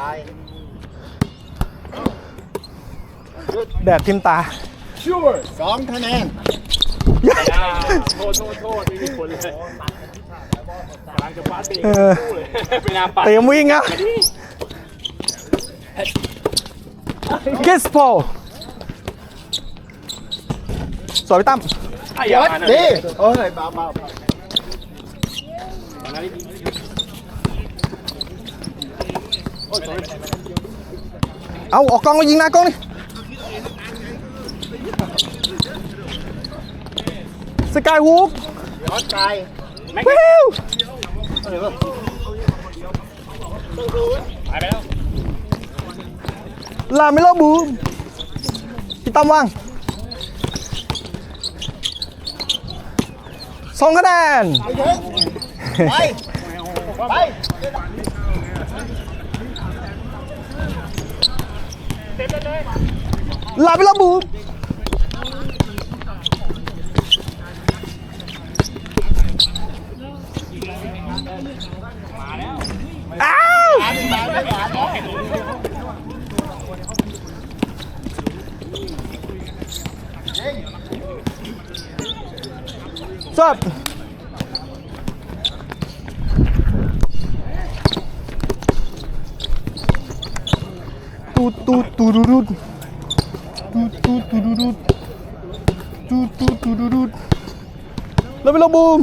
ตายแดดทิมตา สองคะแนนโทษโทษโทษไม่มีผลเลยกำลังจะฟาดเบรกเออเลยไม่น่าปัดเตรียมวิ่งครับเกสโปสวยพี่ตั้มไอ้ยาวัดนะดีโอ้ยเบาเบา เอาออกกล้องแล้วยิงหน้ากล้องนี่สกายฮูกย้อนไกลวิวหายไปแล้วลาเมโลบูมพี่ตั้มว่างสองคะแนน ไป ไป ลาเมโลบูมอ้าวสับ ตูดตูดตูดรูดตูดตูดตูดรูดตูดตูดตูดรูดแล้วไปลงบูม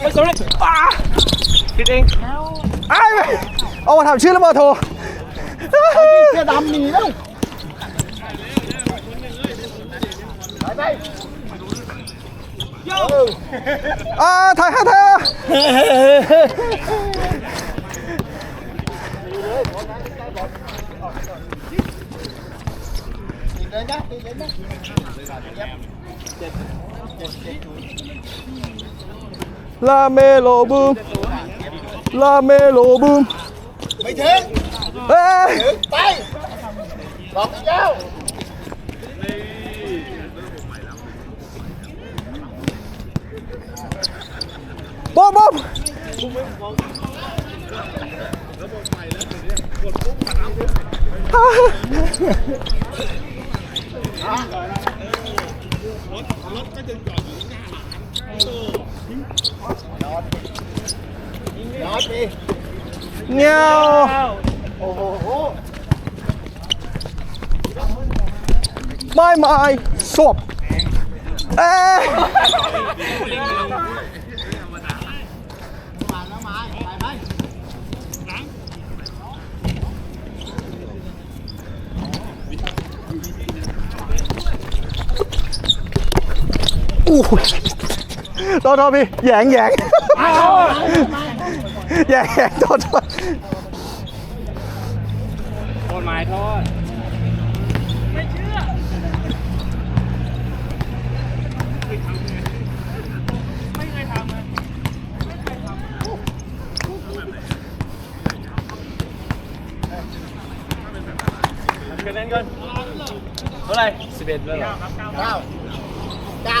ไม่สำเร็จป้าคิดเองไอ้เอามาถามชื่อแล้วมาโทรเสื้อดำหนีแล้วไปไป à thầy hai thầy La mê lô boom La mê lô boom Mày thế? Ê! Tay! Lọt cái dao เงี้ยวโอ้โหไม่ไม่สวบเอ้ อู้หูโทษโทษพี่แหยงแหยงแหยงแหยงโทษโทษโทษไม้โทษไม่เคยเล่นกันเท่าไหร่สิบเอ็ดแล้วเหรอเก้าเก้า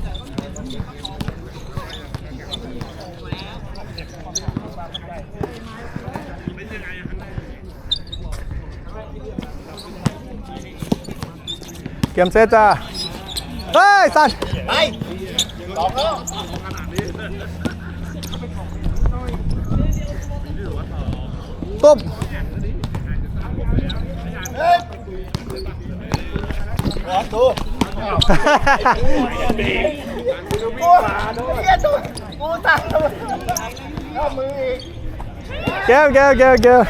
เกมเซตจ้าเฮ้ยสันไปสองแล้วตบร้อตัวกูตัดตัวมืออีกแก้วแก้วแก้วแก้ว